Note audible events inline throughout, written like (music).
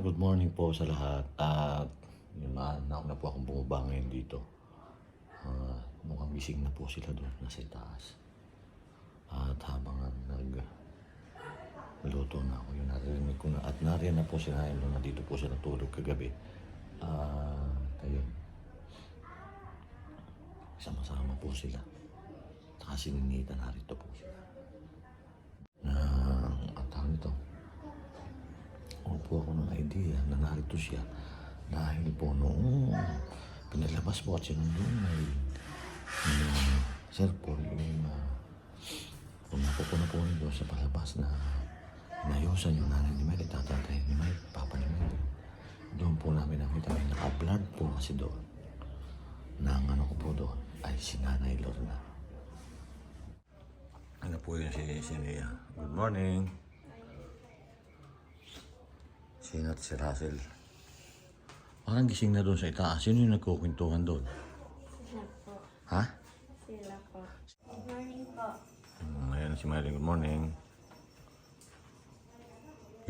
good morning po sa lahat. At yun, nauna na po akong bumaba ngayon dito. Ah, mukhang gising na po sila doon, nasa itaas. At habang nag luto na ako, yun narinig ko na. At nariyan na po sila yun, na dito po sila natulog kagabi. At ayun, sama-sama po sila. Saka si Ninita narito po sila. Na, ang tawag nito, Opo ako ng idea na narito siya dahil po noong pinalabas po at sinundun ay uh, Sir Paul yung uh, kung napupuno po nito sa palabas na inayusan yung nanay ni Mel, itatantay ni Mel, papa ni Mel. Doon po namin nakita may naka-blurred po kasi doon na ang ano ko po doon ay si Nanay Lorna. Ano po yun si, si Nia? Good morning. Sino at si Russell? Parang gising na doon sa itaas. Sino yung nagkukwentuhan doon? Sila po. Ha? Sila po. Good morning po. Hmm, ayan si Mary. Good morning.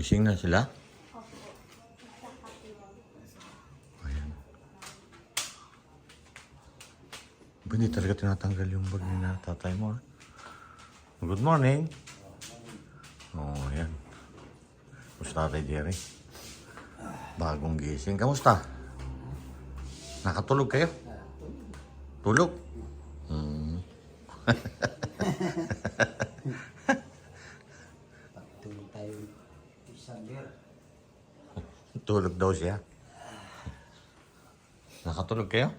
Gising na sila? Opo. Ayan. Ba, Hindi talaga tinatanggal yung bag ni na tatay mo. ah. Good morning. Oh, ayan. Kumusta tatay Jerry? Bagong gising. Kamusta? Nakatulog kayo? Tulog? Hmm. Tulog tayo isang beer. Tulog daw siya. Nakatulog kayo?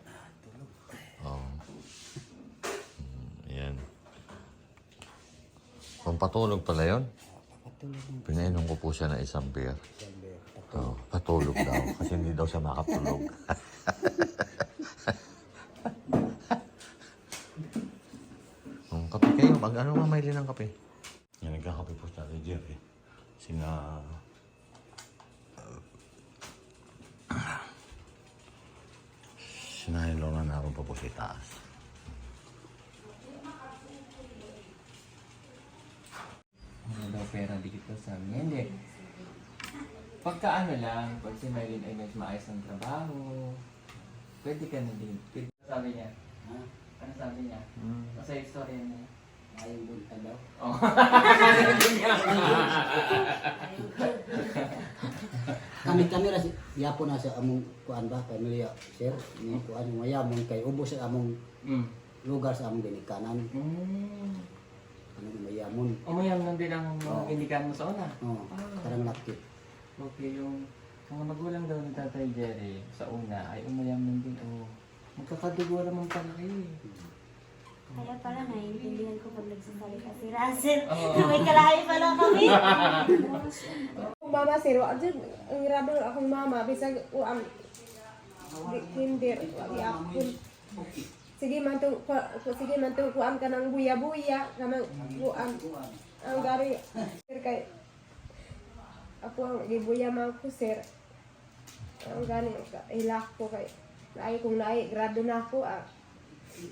Oo. Mm, Ayan. Pampatulog pala yun. Pinainom ko po siya ng isang beer. isang beer. Oo, patulog daw. (laughs) Kasi hindi daw siya makatulog. (laughs) um, kape kayo. Mag ano mamaili ng kape? Yan, nagkakape po sa Tatay Jerry. Sina... Sinahilo na naroon pa po sa itaas. Ano daw pera dito sa amin? Pagka ano lang, pag si Maylin ay medyo maayos ang trabaho, pwede ka na din. Pwede. Ano sabi niya? Ha? Ano sabi niya? Hmm. Kasi istorya niya. Ayong bulta daw. Oh. (laughs) Kami kami ra yapo na sa among kuan ba pamilya sir ni kuan mayamon kay ubos sa among mm. lugar sa among ginikanan. Mm. Ano mayamon. Umayam lang din ang Oo. indikan mo sa una. Oh, karang laki. Okay, yung mga magulang daw ni Tatay Jerry sa una ay umayam lang din. Oh. Magkakadugo naman pala kayo eh. Kaya pala naiintindihan ko pag nagsasalita si Russell. Oo. (laughs) May kalahay pala kami. Mama sir, wa jud ang irado akong mama bisag uam di kinder wagi. Sige man to sige man to kuan ka ng buya-buya kanang kuan ang gari sir kay ako ang gibuya man ko sir. Ang gani ka ilak ko kay naay kung naay grado na ako ah.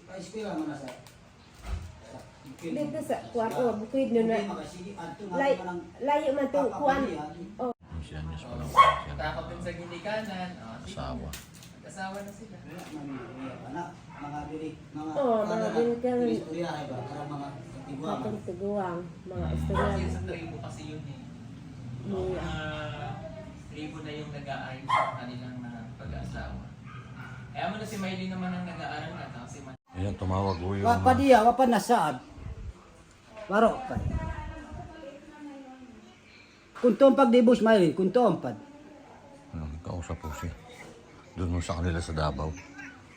Ay sila man sa. Dito sa kuan oh bukid no na lay layo man to kuan oh Yung si Anyas pa lang po siya. Takot din sa ginikanan. Oh. Asawa. Mag-asawa na sila. Anak, mga diri, mga Oo, mga diri ka- istorya ay ba? Karang mga katiguan. katong tiguang mga istorya. sa tribo kasi yun eh. Mga Ah, tribo na yung nag-aaral sa kanilang na pag-aasawa. Kaya mo na si Miley naman ang nag-aaral na. Tapos si Miley. Ayan, tumawag po yung... Wa pa diya, wa pa nasaad. Baro pa. Kuntom pag di bus mailin, kuntom pad. Ano, kausap po siya. Doon mo sa kanila sa Davao.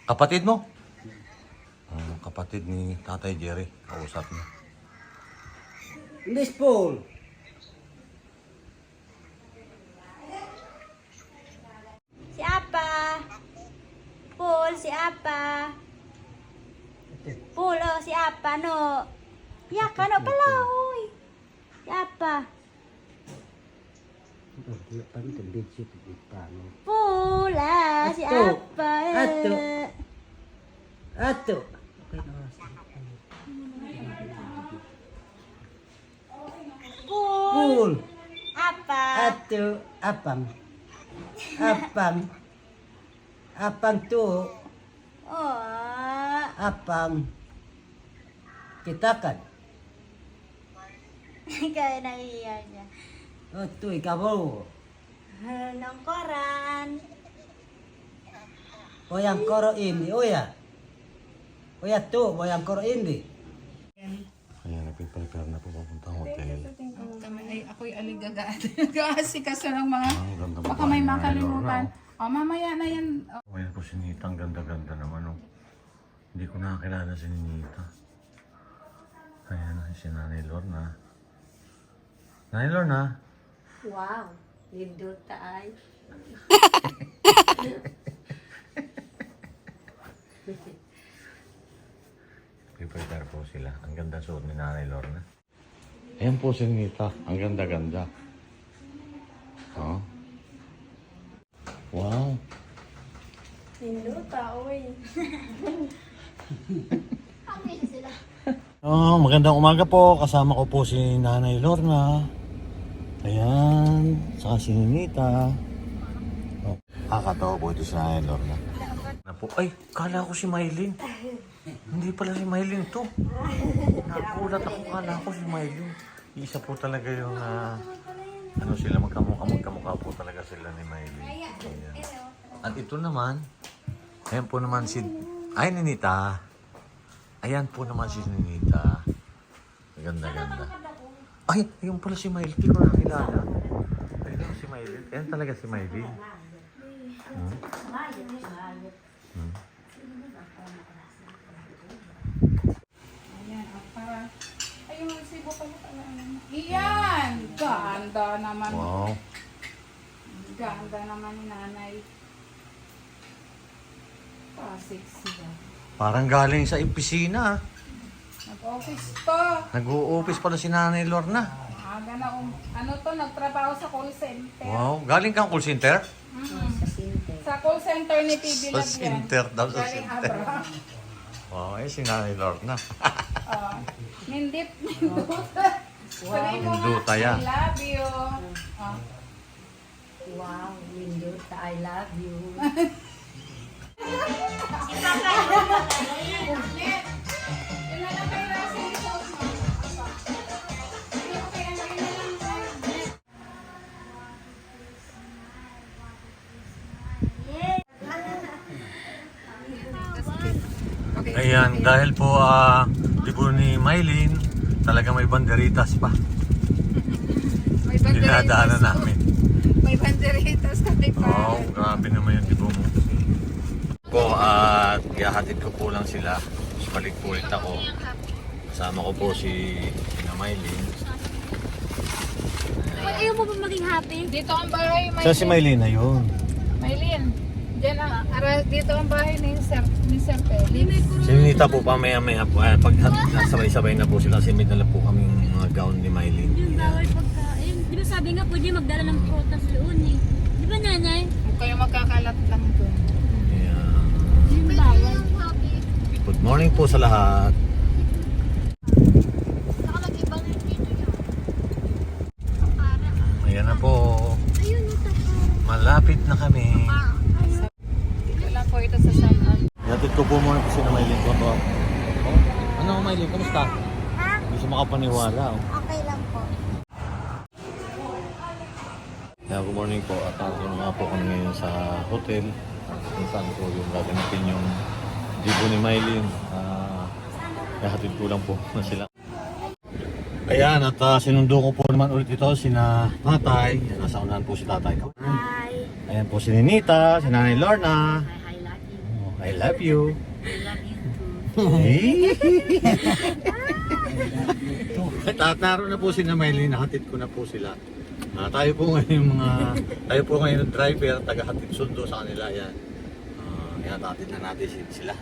Kapatid mo? Ah, kapatid ni Tatay Jerry. Kausap niya. Miss Paul. Si Apa. Paul, si Apa. Paul, oh, si Apa, no. Ya, no pala, huy. Si Apa. Paul, ah, si Ato. Apa. Ato. eh. Ato. Paul, Paul. Apa. Ato. Apang. Apang. Apang to. Oh. Apang. Kitakan. (laughs) Kaya nahiya niya. O to ikaw. Ng koran. O yang koro ini. O ya. O ya to. O yang koro ini. Ayan, nagpiprepare na po papuntang hotel. Kami ay ako'y aligaga. (laughs) Kasi ng mga Ang ganda baka may makalimutan. O mamaya na yan. Oh, ayan po si Nita. Ang ganda-ganda naman. Oh. Hindi ko nakakilala si Nita. Ayan, si Nanay Lorna. Nanay Lorna. Wow. Lindo tayo. Prepare po sila. Ang ganda suot ni Nanay Lorna. Ayan po si Nita. Ang ganda-ganda. Oh. Wow. Lindo tao eh. Oh, magandang umaga po. Kasama ko po si Nanay Lorna. Ayan. Saka si Ninita. Oh, kakatawa po ito si Nanay Lorna. Na po. Ay, kala ko si Maylin. Hindi pala si Maylin to. Nakulat ako. Kala ko si Maylin. Isa po talaga yung ah, ano sila magkamukha magkamukha po talaga sila ni Maylin. Ayan. At ito naman, ayan po naman si ay Ninita. Ayan po naman si Ninita. Ganda, ganda. Ay, ayun pala si Miley. Hindi ko nakilala. Ayun si Miley. Ayan talaga si Miley. Hmm? Hmm. Iyan! Ganda naman. Wow. Ganda naman ni nanay. Pa-sexy ba? Parang galing sa opisina. ah. Nag-office to. Nag-u-office pala si Nanay Lorna. Aga na, um, ano to, nagtrabaho sa call center. Wow. Galing kang call center? Mm. Sa call center ni PB Sa Lab yan. center daw, sa Galing center. Abra. Wow, eh si Nanay Lorna. (laughs) Oh. Nindip, (laughs) nindut. Sabi mo Ninduta nga, yan. I love you. Oh. Wow. Lindo I love you. Ayan, dahil po ah, libo ni Maylin, talaga may banderitas pa. May Dinadaanan banderitas. namin. May banderitas kami pa. Wow, grabe naman yung tibo mo. Po, at ihahatid ko po lang sila. Balik po ulit ako. Kasama ko po si Ina Maylin. Ayaw mo ba maging happy? Dito ang bahay, Maylin. Saan si Maylin na yun? Maylin. Diyan ang, ara, dito ang bahay ni Sir, ni Sir Felix. Si Ninita po pamaya-maya po. eh, Pag nasabay-sabay na po sila, kasi may dala po kaming mga gown ni Maylin. Yung bawal pagkain. Di ba sabi nga pwede magdala ng prutas doon eh. Di ba nanay? Huwag kayo magkakalat lang morning po sa lahat. Ayan na po. Malapit na kami. Lang po ito sa Yatid ko po muna kasi na Maylin ko to. Oh, ano Maylin? Kamusta? Ha? Hindi siya makapaniwala. Oh. Okay lang po. Yeah, good morning po. At ako nga po kami ngayon sa hotel. Kung saan po yung gagamitin yung dibo ni Maylin. Ah, hatid ko lang po (laughs) na sila. Ayan, at ah, sinundo ko po naman ulit ito sina tatay. Nasa unahan po si tatay. Hi. Ayan po si Ninita, si Nanay Lorna. Hi, hi, Lucky. Oh, I love you. I love you too. (laughs) Tataro na po si na Maylin, nahatid ko na po sila. Ah, tayo po ngayon yung mga, tayo po ngayon yung driver, taga-hatid sundo sa kanila yan. Ah, yan, hatid na natin si- sila.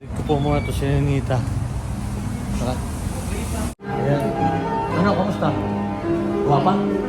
Ito po muna to si Nita. Tara. Ayan. Ano, kamusta? Guwapa?